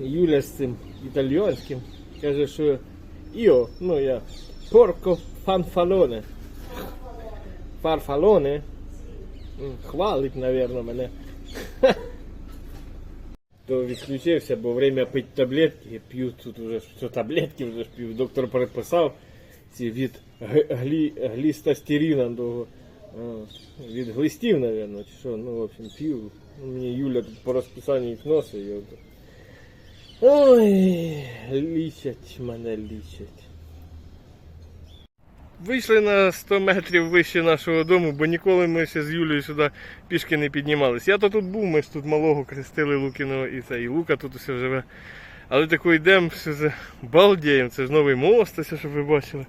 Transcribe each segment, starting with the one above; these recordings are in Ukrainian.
Юля з цим італьянським каже, що Іо, ну я порко фанфалоне. Фарфалоне. Хвалить, напевно, мене. То відключився, бо время пити таблетки. Я п'ю тут вже що таблетки вже п'ю. Доктор переписав ці від глі, глістастеріна до від глистів, напевно, чи що. Ну, в общем, п'ю. Мені Юля тут по розписанню їх носить. Ой, лічать мене лічать. Вийшли на 100 метрів вище нашого дому, бо ніколи ми ще з Юлею сюди пішки не піднімались. Я то тут був, ми ж тут малого крестили Лукіного і це, і Лука тут усе живе. Але тако йдемо, все за балдієм, це ж новий мост, ось, щоб ви бачили.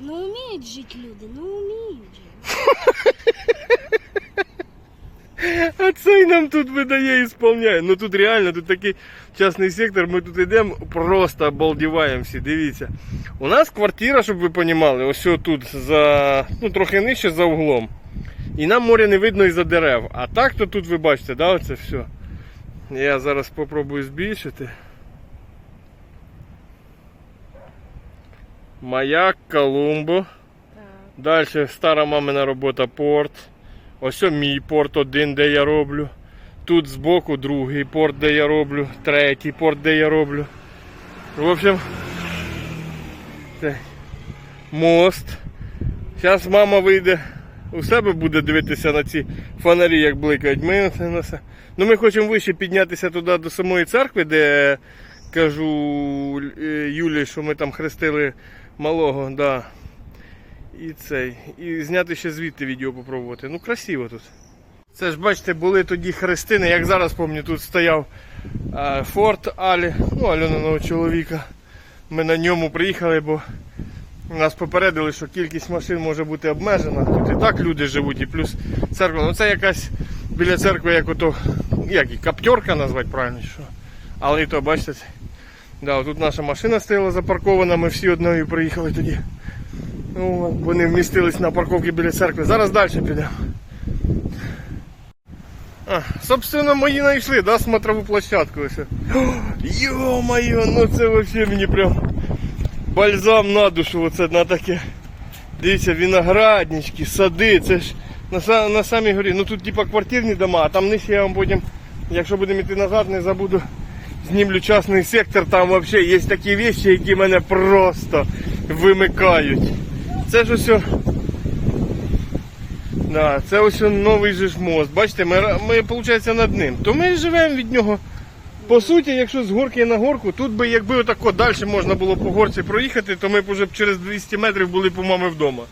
Ну вміють жити люди, ну вміють. А цей нам тут видає і сповняє. Ну тут реально, тут такий частний сектор, ми тут йдемо, просто обалдіваємо всі. Дивіться. У нас квартира, щоб ви розуміли, ось тут за, ну, трохи нижче за углом. І нам море не видно із-за дерев. А так то тут ви бачите, да, оце все. Я зараз спробую збільшити. Маяк, Колумбо. Далі стара мамина робота порт. Ось мій порт один, де я роблю. Тут збоку другий порт, де я роблю, третій порт, де я роблю. В общем, це мост. Зараз мама вийде у себе буде дивитися на ці фонарі, як бликають. Ми, ну, ми хочемо вище піднятися туди до самої церкви, де кажу е, Юлі, що ми там хрестили малого. Да. І цей. І зняти ще звідти відео попробувати. Ну красиво тут. Це ж бачите, були тоді хрестини, як зараз пам'ятаю, тут стояв е, Форт Алі, ну Альониного чоловіка. Ми на ньому приїхали, бо нас попередили, що кількість машин може бути обмежена. Тут і так люди живуть, і плюс церква. Ну це якась біля церкви, як ото, як і каптерка назвати правильно. Що. Але і то, бачите, да, тут наша машина стояла запаркована, ми всі одною приїхали тоді. От, вони вмістились на парковці біля церкви. Зараз далі підемо. А, собственно, мої знайшли, да, смотрову площадку. Йо-моє, ну це вообще мені прям бальзам на душу, оце на таке. Дивіться, винограднички, сади, це ж на, на самій горі. Ну тут типа квартирні дома, а там нижче я вам потім, якщо будемо йти назад, не забуду. Знімлю частний сектор, там взагалі є такі речі, які мене просто вимикають. Це ж ось. Да, це ось новий же ж мост. Бачите, ми, ми виходить над ним. То ми живемо від нього. По суті, якщо з горки на горку, тут би якби отако далі можна було по горці проїхати, то ми б уже через 200 метрів були у мами вдома.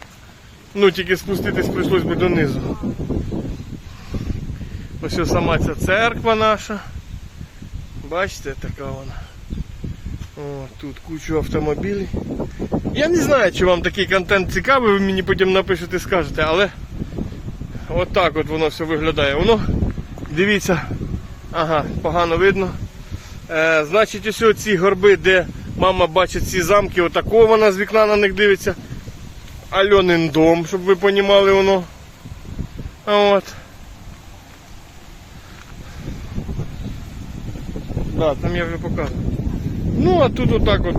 Ну, тільки спуститись прийшлось би донизу. Ось сама ця церква наша. Бачите, така вона. О, тут кучу автомобілів. Я не знаю, чи вам такий контент цікавий, ви мені потім напишете, скажете, але отак от воно все виглядає. Воно, дивіться, ага, погано видно. Е, значить, ось ці горби, де мама бачить ці замки, отако вона з вікна на них дивиться. Альонин дом, щоб ви понімали воно. От. Да, там я вже показував. Ну, а тут отак от.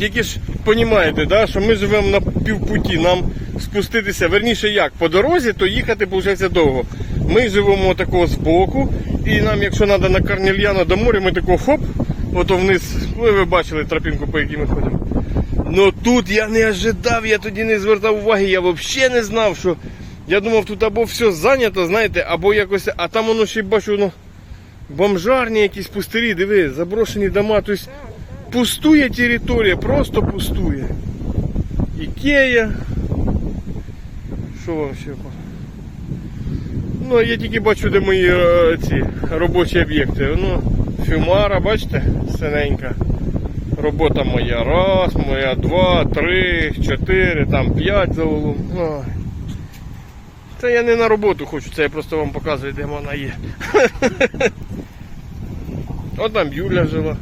Тільки ж розумієте, да, що ми живемо на півпуті, нам спуститися, верніше як, по дорозі, то їхати виходить довго. Ми живемо такого збоку, і нам, якщо треба на Карнільяно до моря, ми тако хоп, ото вниз, ви, ви бачили тропінку, по якій ми ходимо. Ну тут я не ожидав, я тоді не звертав уваги, я взагалі не знав, що. Я думав, тут або все зайнято, знаєте, або якось, а там воно ще бачу, ну, бомжарні якісь пустирі, диви, заброшені дома. Тобто пустує територія, просто пустує. Ікея. Що вам ще? Ну, я тільки бачу, де мої е, ці робочі об'єкти. Ну, фюмара, бачите, синенька. Робота моя. Раз, моя, два, три, чотири, там п'ять за углом. Це я не на роботу хочу, це я просто вам показую, де вона є. От там Юля жила.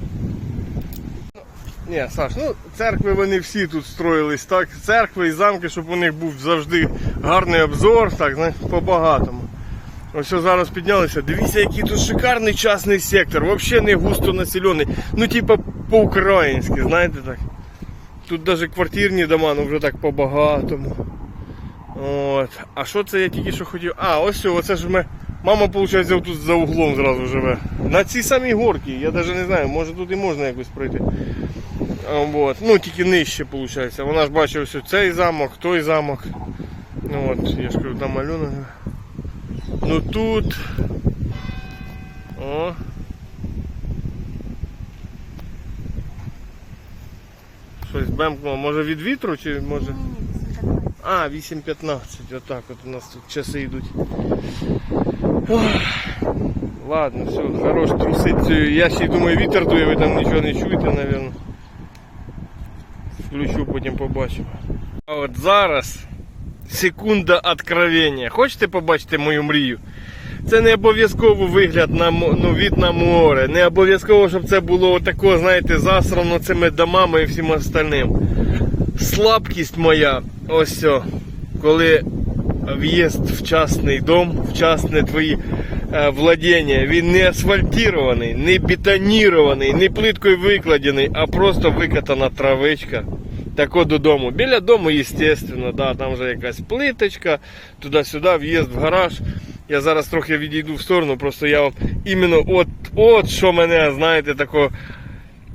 Ні, Саш, ну церкви вони всі тут строїлись, так? Церкви і замки, щоб у них був завжди гарний обзор, так, знаєш, по-багатому. Ось зараз піднялися. Дивіться, який тут шикарний частний сектор. Взагалі не густо населений. Ну, типа по-українськи, знаєте так. Тут навіть квартирні дома, ну вже так по-багатому. От. А що це я тільки що хотів? А, ось все, оце ж ми. Мама, виходить, тут за углом зразу живе. На цій самій горці, я навіть не знаю, може тут і можна якось пройти. А, От. Ну, тільки нижче, виходить. Вона ж бачила ось цей замок, той замок. Ну от, я ж кажу, там малюнок. Ну тут. О. Щось бемкнуло. Може від вітру чи може. А, 8.15. Отак от у нас тут часи йдуть. Ладно, все, хорош трусить. Я ще й думаю, вітер дує, ви там нічого не чуєте, напевно. Включу, потім побачимо. А от зараз секунда откровення. Хочете побачити мою мрію? Це не обов'язково вигляд на ну, від на море. Не обов'язково, щоб це було тако, знаєте, засрано цими домами і всім остальним. Слабкість моя, ось коли в'їзд в частний дом, в частне твої владіння, він не асфальтірований, не бетонірований, не плиткою викладений, а просто викатана травичка. Тако додому. Біля дому, звісно, да, там вже якась плиточка, туди-сюди, в'їзд в гараж. Я зараз трохи відійду в сторону, просто я вам іменно от, от що мене, знаєте, тако.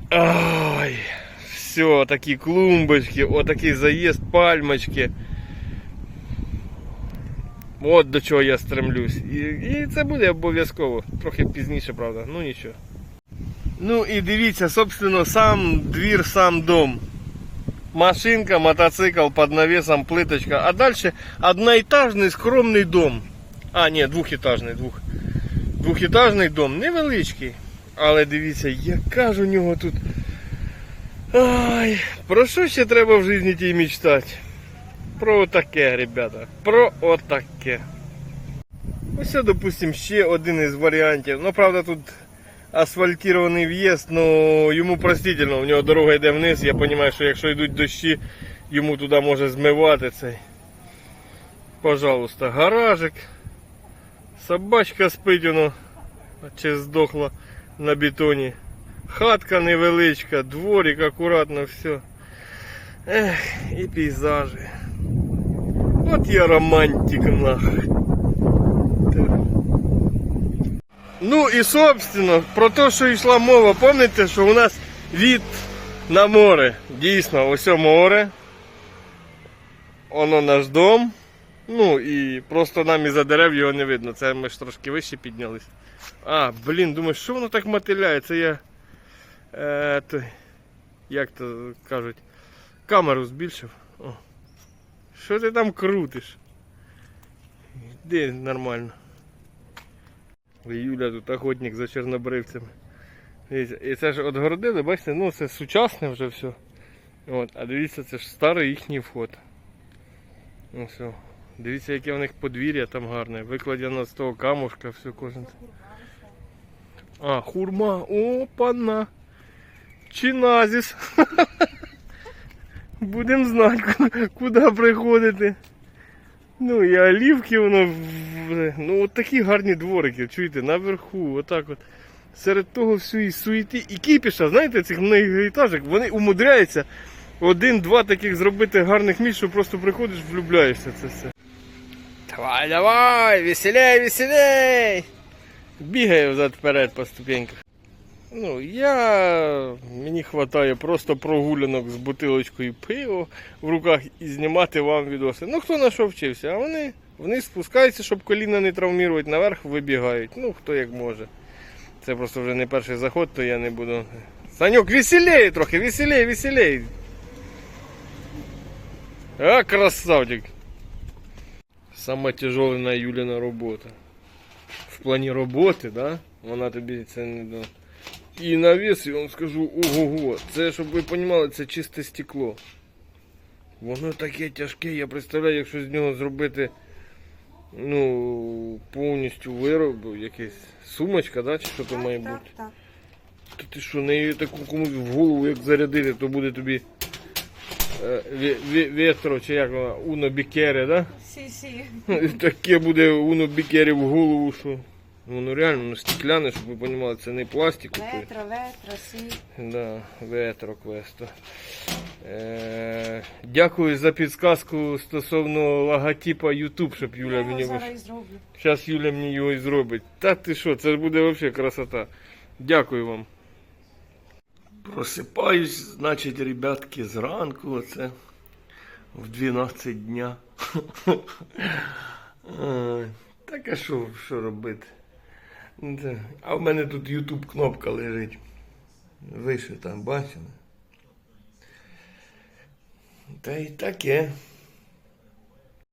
Ай, все, такі клумбочки, отакий заїзд, пальмочки. От до чого я стремлюсь. І, і це буде обов'язково. Трохи пізніше, правда. Ну нічого. Ну і дивіться, собственно, сам двір, сам дом. Машинка, мотоцикл під навесом, плиточка. А далі одноетажний скромний дом. А, ні, двохетажний, двох. Двохетажний дом, невеличкий. Але дивіться, яка ж у нього тут. Ай, про що ще треба в житті тій мечтати? Про отаке, ребята. Про отаке. Ось, допустим, ще один із варіантів. Ну, правда, тут асфальтований в'їзд, ну йому простительно, у нього дорога йде вниз. Я розумію, що якщо йдуть дощі, йому туди може змивати цей. Пожалуйста, гаражик. Собачка спить, воно чи здохла на бетоні. Хатка невеличка, дворик, акуратно все. Ех, і пейзажі. От я романтик нахуй. Ну і собственно, про те, що йшла мова, пам'ятаєте, що у нас від на море. Дійсно, ось море. Воно наш дом. Ну і просто нам із-за дерев його не видно. Це ми ж трошки вище піднялись. А, блін, думаю, що воно так мотиляє? Це я. Е, той, як то кажуть, камеру збільшив. О. Що ти там крутиш? Де нормально. Юля тут охотник за чорнобривцями. І це ж отгородили, бачите, ну це сучасне вже все. От, а дивіться, це ж старий їхній вход. Ну все. Дивіться, яке в них подвір'я там гарне. Викладено з того камушка, все кожен. А, хурма. Опана. Чиназіс. Будемо знати, куди приходити. Ну і олівки воно. Ну от такі гарні дворики, чуєте, наверху, отак от. Серед того всієї суєти і кіпіша, знаєте, цих многоетажок, вони умудряються один-два таких зробити гарних місць, що просто приходиш, влюбляєшся це все. Давай, давай, веселей, веселей! Бігає взад вперед по ступеньках. Ну, я. Мені вистачає просто прогулянок з бутилочкою пива в руках і знімати вам відоси. Ну, хто на що вчився, а вони вниз спускаються, щоб коліна не травмувати, наверх вибігають. Ну, хто як може. Це просто вже не перший заход, то я не буду. Саньок, веселей трохи, веселей, веселей. А, красавчик. Сама тяжелая Юліна робота. В плані роботи, да? Вона тобі це не да. І навіс, я вам скажу, ого-го. Це, щоб ви розуміли, це чисте стекло. Воно таке тяжке, я представляю, якщо з нього зробити ну, повністю вироб, якась сумочка, да? чи що то має бути. так. Та ти що, нею таку комусь в голову як зарядити, то буде тобі е, ві- чи як воно, Уно Бікере, да? Сі, сі. Таке буде Уно Бікере в голову, що воно реально ну, стекляне, щоб ви розуміли, це не пластик. купив. Ветра, ветра, сі. Да, ветро квесто. Е, дякую за підсказку стосовно логотипа YouTube, щоб Юля Я мені його зараз і зроблю. Зараз Юля мені його і зробить. Та ти що, це буде взагалі красота. Дякую вам. Просипаюсь, значить, ребятки, зранку, оце в 12 дня. Так а що, що робити? Ну, це- А в мене тут YouTube кнопка лежить. Вище там, бачили? Та й таке.